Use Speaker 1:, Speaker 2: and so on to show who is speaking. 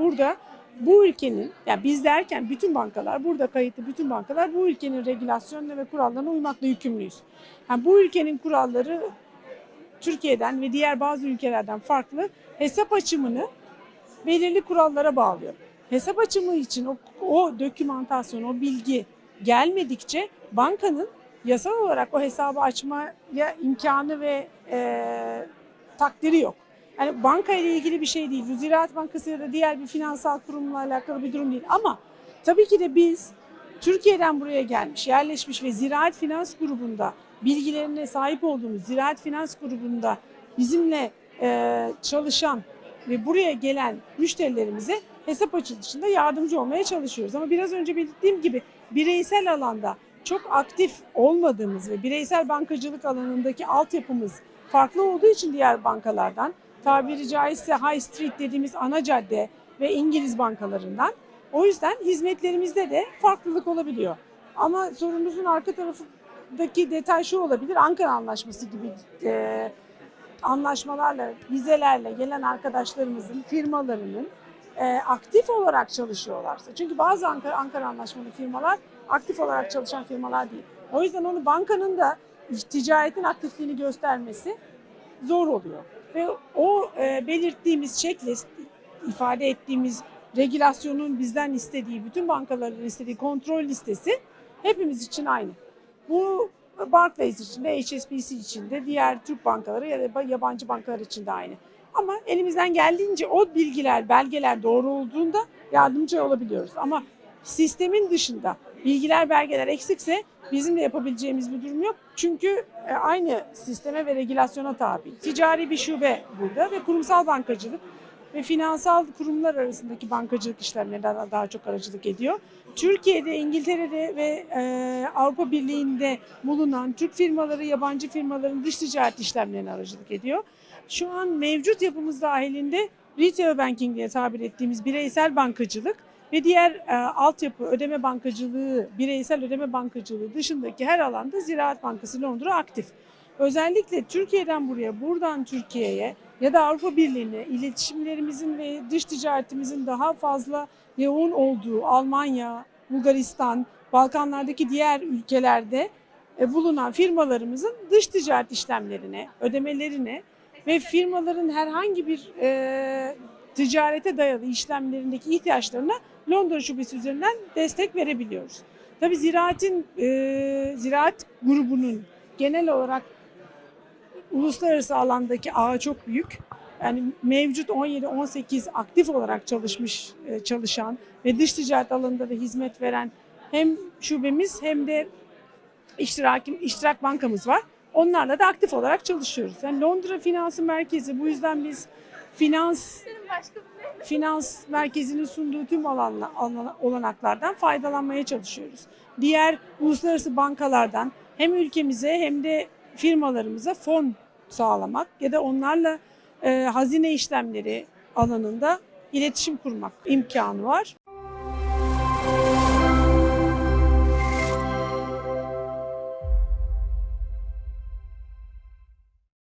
Speaker 1: burada bu ülkenin, yani biz derken bütün bankalar, burada kayıtlı bütün bankalar bu ülkenin regülasyonuna ve kurallarına uymakla yükümlüyüz. Yani bu ülkenin kuralları Türkiye'den ve diğer bazı ülkelerden farklı hesap açımını belirli kurallara bağlıyor. Hesap açımı için o, o dokümantasyon, o bilgi gelmedikçe bankanın yasal olarak o hesabı açmaya imkanı ve e, takdiri yok. Yani banka ile ilgili bir şey değil. Ziraat Bankası ya da diğer bir finansal kurumla alakalı bir durum değil. Ama tabii ki de biz Türkiye'den buraya gelmiş, yerleşmiş ve Ziraat Finans Grubu'nda bilgilerine sahip olduğumuz Ziraat Finans Grubu'nda bizimle e, çalışan ve buraya gelen müşterilerimize hesap açılışında yardımcı olmaya çalışıyoruz. Ama biraz önce belirttiğim gibi bireysel alanda çok aktif olmadığımız ve bireysel bankacılık alanındaki altyapımız farklı olduğu için diğer bankalardan tabiri caizse High Street dediğimiz ana cadde ve İngiliz bankalarından o yüzden hizmetlerimizde de farklılık olabiliyor. Ama sorunumuzun arka tarafındaki detay şu olabilir. Ankara Anlaşması gibi e, anlaşmalarla, vizelerle gelen arkadaşlarımızın, firmalarının e, aktif olarak çalışıyorlarsa. Çünkü bazı Ankara, Ankara Anlaşmalı firmalar aktif olarak çalışan firmalar değil. O yüzden onu bankanın da ticaretin aktifliğini göstermesi zor oluyor. Ve o e, belirttiğimiz checklist, ifade ettiğimiz regülasyonun bizden istediği, bütün bankaların istediği kontrol listesi hepimiz için aynı. Bu Barclays için de, HSBC için de, diğer Türk bankaları ya da yabancı bankalar için de aynı. Ama elimizden geldiğince o bilgiler, belgeler doğru olduğunda yardımcı olabiliyoruz. Ama sistemin dışında bilgiler, belgeler eksikse bizim de yapabileceğimiz bir durum yok. Çünkü e, aynı sisteme ve regülasyona tabi. Ticari bir şube burada ve kurumsal bankacılık ve finansal kurumlar arasındaki bankacılık işlemlerine daha, çok aracılık ediyor. Türkiye'de, İngiltere'de ve e, Avrupa Birliği'nde bulunan Türk firmaları, yabancı firmaların dış ticaret işlemlerine aracılık ediyor. Şu an mevcut yapımız dahilinde retail banking diye tabir ettiğimiz bireysel bankacılık ve diğer e, altyapı ödeme bankacılığı, bireysel ödeme bankacılığı dışındaki her alanda Ziraat Bankası Londra aktif. Özellikle Türkiye'den buraya, buradan Türkiye'ye ya da Avrupa Birliği'ne iletişimlerimizin ve dış ticaretimizin daha fazla yoğun olduğu Almanya, Bulgaristan, Balkanlardaki diğer ülkelerde e, bulunan firmalarımızın dış ticaret işlemlerine, ödemelerine ve firmaların herhangi bir e, ticarete dayalı işlemlerindeki ihtiyaçlarına Londra Şubesi üzerinden destek verebiliyoruz. Tabii ziraatin, e, ziraat grubunun genel olarak uluslararası alandaki ağı çok büyük. Yani mevcut 17-18 aktif olarak çalışmış, e, çalışan ve dış ticaret alanında da hizmet veren hem şubemiz hem de iştirak, iştirak bankamız var. Onlarla da aktif olarak çalışıyoruz. Yani Londra Finansı Merkezi bu yüzden biz finans finans merkezinin sunduğu tüm alanla, alan- olanaklardan faydalanmaya çalışıyoruz. Diğer uluslararası bankalardan hem ülkemize hem de firmalarımıza fon sağlamak ya da onlarla e, hazine işlemleri alanında iletişim kurmak imkanı var.